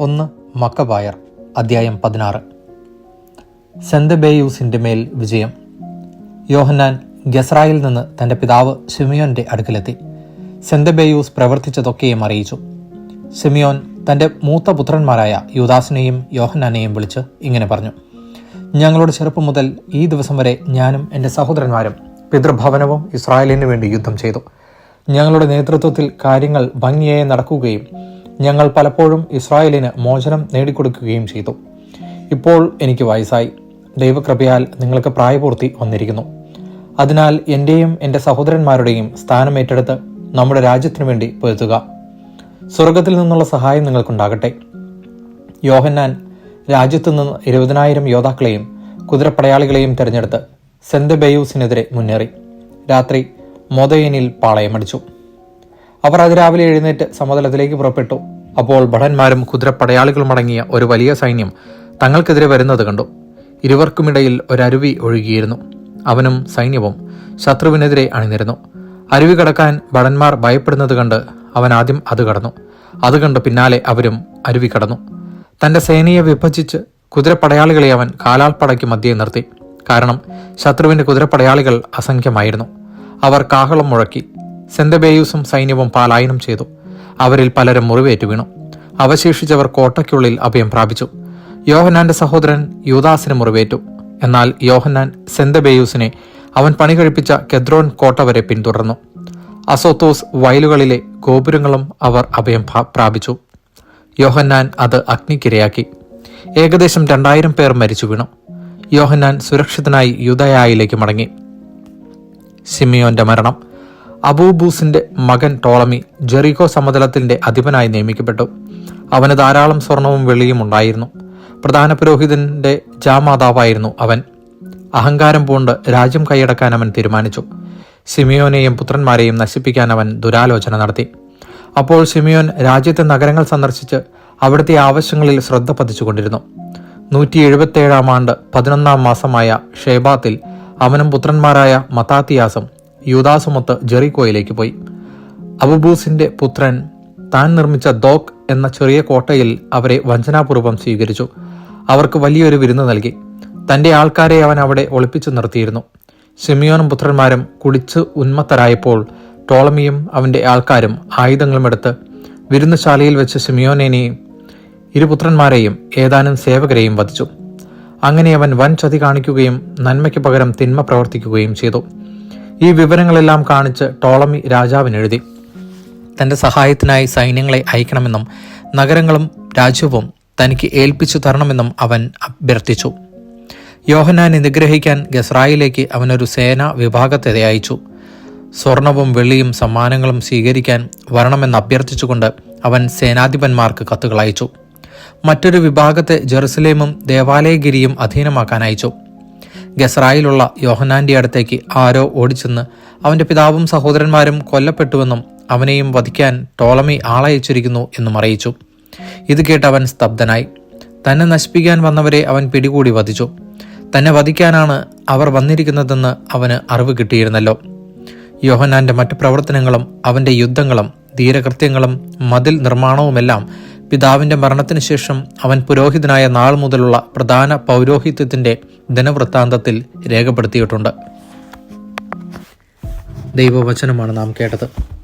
ഒന്ന് മക്കബായർ അദ്ധ്യായം പതിനാറ്. സെന്തബേയൂസിന്റെ മേൽ വിജയം. യോഹന്നാൻ ഗസ്രായിൽ നിന്ന് തന്റെ പിതാവ് സിമിയോന്റെ അടുക്കലെത്തി. സെന്തബേയൂസ് പ്രവർത്തിച്ചതൊക്കെയും അറിയിച്ചു. ഷിമിയോൻ തന്റെ മൂത്ത പുത്രന്മാരായ യുദാസിനെയും യോഹന്നാനെയും വിളിച്ച് ഇങ്ങനെ പറഞ്ഞു ഞങ്ങളുടെ ചെറുപ്പം മുതൽ ഈ ദിവസം വരെ ഞാനും എന്റെ സഹോദരന്മാരും പിതൃഭവനവും ഇസ്രായേലിന് വേണ്ടി യുദ്ധം ചെയ്തു. ഞങ്ങളുടെ നേതൃത്വത്തിൽ കാര്യങ്ങൾ ഭംഗിയായി നടക്കുകയും ഞങ്ങൾ പലപ്പോഴും ഇസ്രായേലിന് മോചനം നേടിക്കൊടുക്കുകയും ചെയ്തു. ഇപ്പോൾ എനിക്ക് വയസ്സായി. ദൈവകൃപയാൽ നിങ്ങൾക്ക് പ്രായപൂർത്തി വന്നിരിക്കുന്നു. അതിനാൽ എന്റെയും എന്റെ സഹോദരന്മാരുടെയും സ്ഥാനം ഏറ്റെടുത്ത് നമ്മുടെ രാജ്യത്തിനു വേണ്ടി പൊരുത്തുക സ്വർഗത്തിൽ നിന്നുള്ള സഹായം നിങ്ങൾക്കുണ്ടാകട്ടെ. യോഹന്നാൻ രാജ്യത്തു നിന്ന് ഇരുപതിനായിരം യോദ്ധാക്കളെയും കുതിരപ്പടയാളികളെയും തിരഞ്ഞെടുത്ത് സെന്റ് ബെയൂസിനെതിരെ മുന്നേറി. രാത്രി മൊതയനിൽ പാളയമടിച്ചു. അവർ അതിരാവിലെ എഴുന്നേറ്റ് സമതലത്തിലേക്ക് പുറപ്പെട്ടു. അപ്പോൾ ഭടന്മാരും കുതിരപ്പടയാളികളും അടങ്ങിയ ഒരു വലിയ സൈന്യം തങ്ങൾക്കെതിരെ വരുന്നത് കണ്ടു. ഇരുവർക്കുമിടയിൽ ഒരരുവി ഒഴുകിയിരുന്നു. അവനും സൈന്യവും ശത്രുവിനെതിരെ അണിനിരുന്നു. അരുവി കടക്കാൻ ഭടന്മാർ ഭയപ്പെടുന്നത് കണ്ട് അവൻ ആദ്യം അത് കടന്നു. അത് കണ്ട് പിന്നാലെ അവരും അരുവി കടന്നു. തന്റെ സേനയെ വിഭജിച്ച് കുതിരപ്പടയാളികളെ അവൻ കാലാൾപ്പടയ്ക്ക് മധ്യേ നിർത്തി. കാരണം ശത്രുവിന്റെ കുതിരപ്പടയാളികൾ അസംഖ്യമായിരുന്നു. അവർ കാഹളം മുഴക്കി. സെന്തബേയൂസും സൈന്യവും പാലായനം ചെയ്തു. അവരിൽ പലരും മുറിവേറ്റു വീണു. അവശേഷിച്ചവർ കോട്ടയ്ക്കുള്ളിൽ അഭയം പ്രാപിച്ചു. യോഹന്നാന്റെ സഹോദരൻ യൂദാസിന് മുറിവേറ്റു. എന്നാൽ യോഹന്നാൻ സെന്തബേയൂസിനെ അവൻ പണി കഴിപ്പിച്ച കെദ്രോൻ കോട്ട വരെ പിന്തുടർന്നു. അസോത്തോസ് വയലുകളിലെ ഗോപുരങ്ങളും അവർ അഭയം പ്രാപിച്ചു. യോഹന്നാൻ അത് അഗ്നിക്കിരയാക്കി. ഏകദേശം രണ്ടായിരം പേർ മരിച്ചു വീണു. യോഹന്നാൻ സുരക്ഷിതനായി യുദയായിലേക്ക് മടങ്ങി. സിമിയോന്റെ മരണം. അബൂബൂസിന്റെ മകൻ ടോളമി ജെറിക്കോ സമതലത്തിന്റെ അധിപനായി നിയമിക്കപ്പെട്ടു. അവന് ധാരാളം സ്വർണവും വെള്ളിയും ഉണ്ടായിരുന്നു. പ്രധാന പുരോഹിതന്റെ ജാമാതാവായിരുന്നു അവൻ. അഹങ്കാരം പൂണ്ട് രാജ്യം കൈയടക്കാൻ അവൻ തീരുമാനിച്ചു. സിമിയോനെയും പുത്രന്മാരെയും നശിപ്പിക്കാൻ അവൻ ദുരാലോചന നടത്തി. അപ്പോൾ സിമിയോൻ രാജ്യത്തെ നഗരങ്ങൾ സന്ദർശിച്ച് അവിടുത്തെ ആവശ്യങ്ങളിൽ ശ്രദ്ധ പതിച്ചുകൊണ്ടിരുന്നു. നൂറ്റി എഴുപത്തേഴാം ആണ്ട് പതിനൊന്നാം മാസമായ ഷേബാത്തിൽ അവനും പുത്രന്മാരായ മത്താത്തിയാസും യൂദാസുമൊത്ത് ജെറിക്കോയിലേക്ക് പോയി. അബുബൂസിന്റെ പുത്രൻ താൻ നിർമ്മിച്ച ദോക് എന്ന ചെറിയ കോട്ടയിൽ അവരെ വഞ്ചനാപൂർവം സ്വീകരിച്ചു. അവർക്ക് വലിയൊരു വിരുന്ന് നൽകി. തന്റെ ആൾക്കാരെ അവൻ അവിടെ ഒളിപ്പിച്ചു നിർത്തിയിരുന്നു. ഷിമിയോനും പുത്രന്മാരും കുടിച്ച് ഉന്മത്തരായപ്പോൾ ടോളമിയും അവന്റെ ആൾക്കാരും ആയുധങ്ങളുമെടുത്ത് വിരുന്നുശാലയിൽ വെച്ച് ഷിമിയോനെയും ഇരുപുത്രന്മാരെയും ഏതാനും സേവകരെയും വധിച്ചു. അങ്ങനെ അവൻ വൻ ചതി കാണിക്കുകയും നന്മയ്ക്ക് പകരം തിന്മ പ്രവർത്തിക്കുകയും ചെയ്തു. ഈ വിവരങ്ങളെല്ലാം കാണിച്ച് ടോളമി രാജാവിന് എഴുതി തന്റെ സഹായത്തിനായി സൈന്യങ്ങളെ അയക്കണമെന്നും നഗരങ്ങളും രാജ്യവും തനിക്ക് ഏൽപ്പിച്ചു തരണമെന്നും അവൻ അഭ്യർത്ഥിച്ചു. യോഹനാനെ നിഗ്രഹിക്കാൻ ഗസ്രായിലേക്ക് അവനൊരു സേനാ വിഭാഗത്തെ അയച്ചു. സ്വർണവും വെള്ളിയും സമ്മാനങ്ങളും സ്വീകരിക്കാൻ വരണമെന്ന് അഭ്യർത്ഥിച്ചുകൊണ്ട് അവൻ സേനാധിപന്മാർക്ക് കത്തുകൾ അയച്ചു. മറ്റൊരു വിഭാഗത്തെ ജെറുസലേമും ദേവാലയഗിരിയും അധീനമാക്കാൻ അയച്ചു. ഗസ്രായിലുള്ള യോഹനാന്റെ അടുത്തേക്ക് ആരോ ഓടിച്ചെന്ന് അവന്റെ പിതാവും സഹോദരന്മാരും കൊല്ലപ്പെട്ടുവെന്നും അവനെയും വധിക്കാൻ ടോളമി ആളയച്ചിരിക്കുന്നു എന്നും അറിയിച്ചു. ഇത് കേട്ട് അവൻ സ്തബ്ധനായി. തന്നെ നശിപ്പിക്കാൻ വന്നവരെ അവൻ പിടികൂടി വധിച്ചു. തന്നെ വധിക്കാനാണ് അവർ വന്നിരിക്കുന്നതെന്ന് അവന് അറിവ് കിട്ടിയിരുന്നല്ലോ. യോഹനാന്റെ മറ്റു പ്രവർത്തനങ്ങളും അവന്റെ യുദ്ധങ്ങളും ധീരകൃത്യങ്ങളും മതിൽ നിർമ്മാണവുമെല്ലാം പിതാവിന്റെ മരണത്തിന് ശേഷം അവൻ പുരോഹിതനായ നാൾ മുതലുള്ള പ്രധാന പൗരോഹിത്യത്തിന്റെ ദിനവൃത്താന്തത്തിൽ രേഖപ്പെടുത്തിയിട്ടുണ്ട്. ദൈവവചനമാണ് നാം കേട്ടത്.